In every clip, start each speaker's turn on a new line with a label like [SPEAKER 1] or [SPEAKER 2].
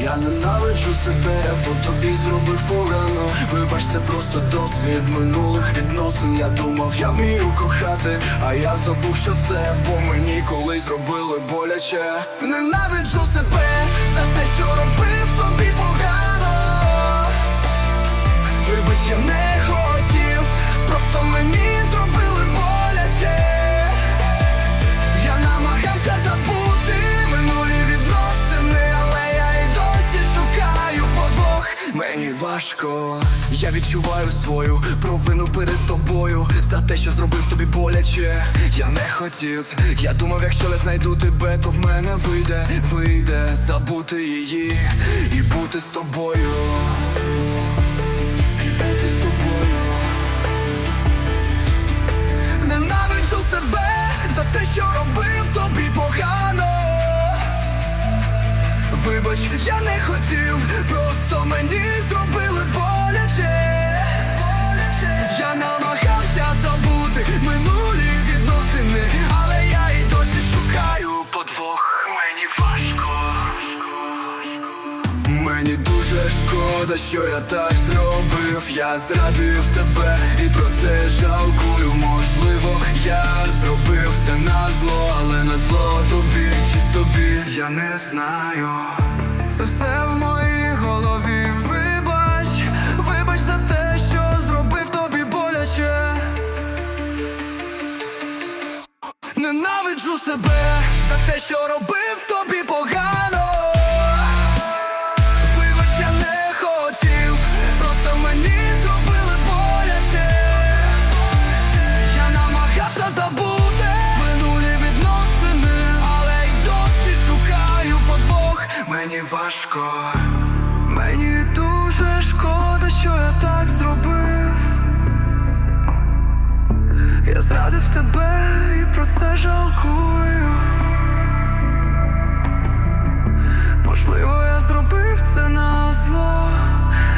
[SPEAKER 1] Я ненавиджу себе, бо тобі зробив погано. Вибач, це просто досвід минулих відносин. Я думав, я вмію кохати, а я забув, що це, бо мені колись зробили боляче. Ненавиджу себе за те, що робив тобі погано важко, я відчуваю свою провину перед тобою за те, що зробив тобі боляче. Я не хотів, я думав, якщо не знайду тебе, то в мене вийде, вийде забути її і бути з тобою. І бути з тобою. Ненавиджу себе за те, що робив тобі погано. Вибач, я не хотів, просто мені зробили боляче. Я намагався забути минулі відносини, але я і досі шукаю подвох. Мені важко. Мені дуже шкода, що я так зробив. Я зрадив тебе і про це жалкую. Можливо, я зробив це на зло, але на зло тобі чи собі я не знаю. Це все в моїй голові. Ненавиджу себе за те, що робив тобі погано. Вибач, я не хотів, просто мені зробили боляче. Я намагався забути минулі відносини, але й досі шукаю подвох. Мені важко, мені дуже шкода, що я так зробив. Я зрадив тебе про це жалкую. Можливо, я зробив це на зло,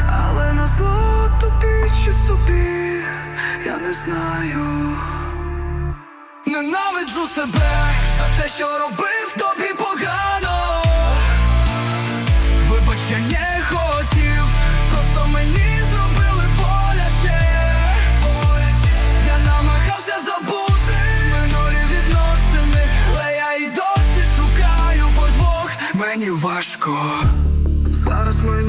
[SPEAKER 1] але на зло тобі чи собі, я не знаю. Ненавиджу себе за те, що робив тобі Мені важко. Зараз мені